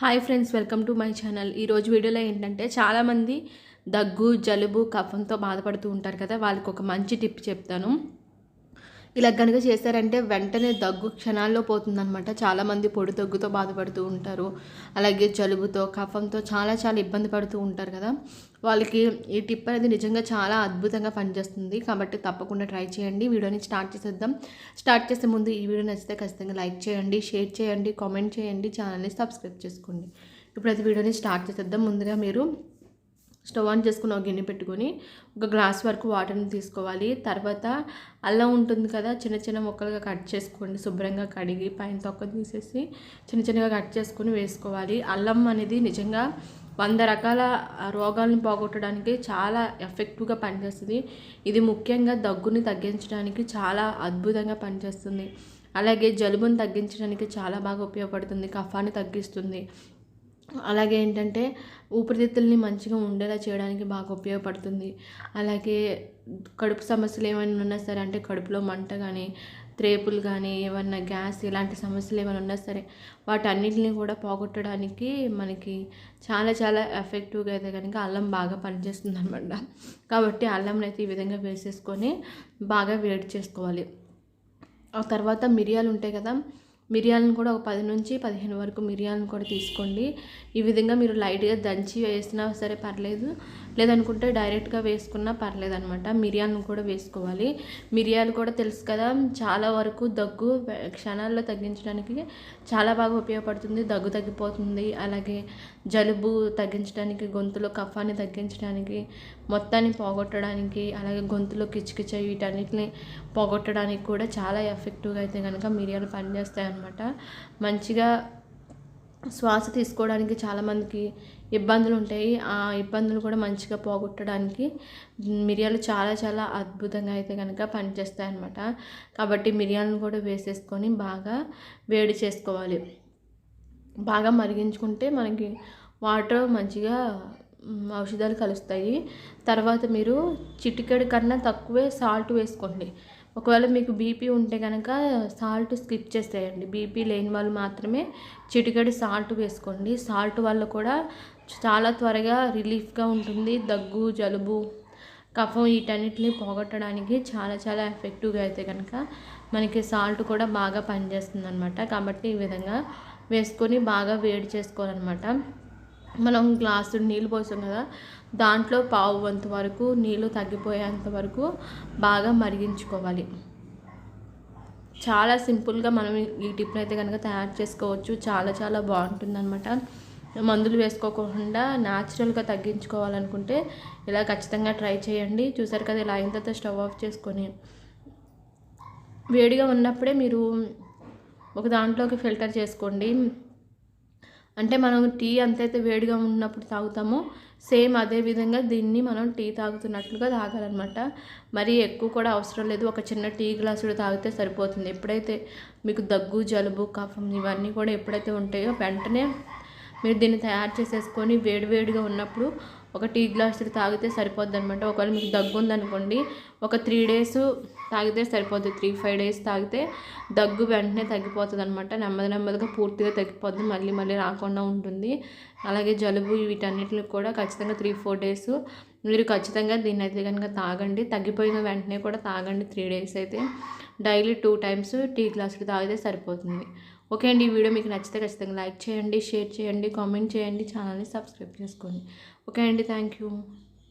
Hi friends welcome to my channel. ఈరోజు వీడియోలో ఏంటంటే చాలామంది దగ్గు జలుబు కఫంతో బాధపడుతూ ఉంటారు కదా వాళ్ళకి ఒక మంచి టిప్ చెప్తాను. ఇలా కనుక చేశారంటే వెంటనే దగ్గు క్షణాల్లో పోతుందనమాట చాలామంది పొడి దగ్గుతో బాధపడుతూ ఉంటారు. అలాగే జలుబుతో కఫంతో చాలా చాలా ఇబ్బంది పడుతూ ఉంటారు కదా. వాళ్ళకి ఈ టిప్ అనేది నిజంగా చాలా అద్భుతంగా పనిచేస్తుంది. కాబట్టి తప్పకుండా ట్రై చేయండి. వీడియోని స్టార్ట్ చేసేద్దాం. స్టార్ట్ చేసే ముందు ఈ వీడియో నచ్చితే ఖచ్చితంగా లైక్ చేయండి షేర్ చేయండి కామెంట్ చేయండి ఛానల్ని సబ్స్క్రైబ్ చేసుకోండి. ఇప్పుడు అది వీడియోని స్టార్ట్ చేసేద్దాం. ముందుగా మీరు స్టవ్ ఆన్ చేసుకుని ఒక గిన్నె పెట్టుకొని ఒక గ్లాస్ వరకు వాటర్ని తీసుకోవాలి. తర్వాత అల్లం ఉంటుంది కదా చిన్న చిన్న ముక్కలుగా కట్ చేసుకోండి. శుభ్రంగా కడిగి పైన తొక్క తీసేసి చిన్న చిన్నగా కట్ చేసుకొని వేసుకోవాలి. అల్లం అనేది నిజంగా వంద రకాల రోగాలను పోగొట్టడానికి చాలా ఎఫెక్టివ్గా పనిచేస్తుంది. ఇది ముఖ్యంగా దగ్గుని తగ్గించడానికి చాలా అద్భుతంగా పనిచేస్తుంది. అలాగే జలుబుని తగ్గించడానికి చాలా బాగా ఉపయోగపడుతుంది. కఫాన్ని తగ్గిస్తుంది. అలాగే ఏంటంటే ఊపిరితిత్తుల్ని మంచిగా ఉండేలా చేయడానికి బాగా ఉపయోగపడుతుంది. అలాగే కడుపు సమస్యలు ఏమైనా ఉన్నా సరే అంటే కడుపులో మంట కానీ త్రేపులు కానీ ఏమన్నా గ్యాస్ ఇలాంటి సమస్యలు ఏమైనా ఉన్నా సరే వాటన్నిటిని కూడా పోగొట్టడానికి మనకి చాలా చాలా ఎఫెక్టివ్గా అయితే కనుక అల్లం బాగా పనిచేస్తుంది అనమాట కాబట్టి అల్లంని అయితే ఈ విధంగా వేసేసుకొని బాగా వేడి చేసుకోవాలి. ఆ తర్వాత మిరియాలు ఉంటాయి కదా మిరియాలను కూడా ఒక పది నుంచి పదిహేను వరకు మిరియాలను కూడా తీసుకోండి. ఈ విధంగా మీరు లైట్గా దంచి వేసినా సరే పర్లేదు. లేదనుకుంటే డైరెక్ట్గా వేసుకున్నా పర్లేదు అనమాట మిరియాలను కూడా వేసుకోవాలి. మిరియాలు కూడా తెలుసు కదా చాలా వరకు దగ్గు క్షణాల్లో తగ్గించడానికి చాలా బాగా ఉపయోగపడుతుంది. దగ్గు తగ్గిపోతుంది. అలాగే జలుబు తగ్గించడానికి గొంతులో కఫాన్ని తగ్గించడానికి మొత్తాన్ని పోగొట్టడానికి అలాగే గొంతులో కిచకిచ వీటన్నిటిని పోగొట్టడానికి కూడా చాలా ఎఫెక్టివ్గా అయితే కనుక మిరియాలు పనిచేస్తాయి అనమాట మంచిగా శ్వాస తీసుకోవడానికి చాలామందికి ఇబ్బందులు ఉంటాయి. ఆ ఇబ్బందులు కూడా మంచిగా పోగొట్టడానికి మిరియాలు చాలా చాలా అద్భుతంగా అయితే కనుక పనిచేస్తాయి అన్నమాట. కాబట్టి మిరియాలను కూడా వేసేసుకొని బాగా వేడి చేసుకోవాలి. బాగా మరిగించుకుంటే మనకి వాటర్ మంచిగా ఔషధాలు కలుస్తాయి. తర్వాత మీరు చిటికెడు కన్నా తక్కువే సాల్ట్ వేసుకోండి. ఒకవేళ మీకు బీపీ ఉంటే కనుక సాల్ట్ స్కిప్ చేసేయండి. బీపీ లేని వాళ్ళు మాత్రమే చిటికడి సాల్ట్ వేసుకోండి. సాల్ట్ వల్ల కూడా చాలా త్వరగా రిలీఫ్గా ఉంటుంది. దగ్గు జలుబు కఫం వీటన్నిటిని పోగొట్టడానికి చాలా చాలా ఎఫెక్టివ్గా అయితే కనుక మనకి సాల్ట్ కూడా బాగా పనిచేస్తుంది అనమాట కాబట్టి ఈ విధంగా వేసుకొని బాగా వేడి చేసుకోవాలన్నమాట. మనం గ్లాసు నీళ్ళు పోసాం కదా దాంట్లో పావు వంత వరకు నీళ్ళు తగ్గిపోయేంత వరకు బాగా మరిగించుకోవాలి. చాలా సింపుల్గా మనం ఈ టిప్ని అయితే కనుక తయారు చేసుకోవచ్చు. చాలా చాలా బాగుంటుంది అనమాట మందులు వేసుకోకుండా న్యాచురల్గా తగ్గించుకోవాలనుకుంటే ఇలా ఖచ్చితంగా ట్రై చేయండి. చూసారు కదా ఇలా అయిన తర్వాత స్టవ్ ఆఫ్ చేసుకొని వేడిగా ఉన్నప్పుడే మీరు ఒక దాంట్లోకి ఫిల్టర్ చేసుకోండి. అంటే మనం టీ ఎంతైతే వేడిగా ఉన్నప్పుడు తాగుతామో సేమ్ అదే విధంగా దీన్ని మనం టీ తాగుతున్నట్లుగా తాగాలన్నమాట. మరి ఎక్కువ కూడా అవసరం లేదు. ఒక చిన్న టీ గ్లాసుడు తాగితే సరిపోతుంది. ఎప్పుడైతే మీకు దగ్గు జలుబు కఫం ఇవన్నీ కూడా ఎప్పుడైతే ఉంటాయో వెంటనే మీరు దీన్ని తయారు చేసేసుకొని వేడివేడిగా ఉన్నప్పుడు ఒక టీ గ్లాసులు తాగితే సరిపోద్ది అనమాట ఒకవేళ మీకు దగ్గు ఉందనుకోండి ఒక త్రీ డేస్ తాగితే సరిపోద్ది. త్రీ ఫైవ్ డేస్ తాగితే దగ్గు వెంటనే తగ్గిపోతుంది అనమాట నెమ్మది నెమ్మదిగా పూర్తిగా తగ్గిపోద్ది. మళ్ళీ మళ్ళీ రాకుండా ఉంటుంది. అలాగే జలుబు వీటన్నిటిని కూడా ఖచ్చితంగా త్రీ ఫోర్ డేస్ మీరు ఖచ్చితంగా దీన్ని అయితే కనుక తాగండి. తగ్గిపోయిన వెంటనే కూడా తాగండి. త్రీ డేస్ అయితే డైలీ టూ టైమ్స్ టీ గ్లాసులు తాగితే సరిపోతుంది. ఓకే అండి ఈ వీడియో మీకు నచ్చితే ఖచ్చితంగా లైక్ చేయండి షేర్ చేయండి కామెంట్ చేయండి ఛానల్ని సబ్స్క్రైబ్ చేసుకోండి. ఓకే అండి థ్యాంక్ యూ.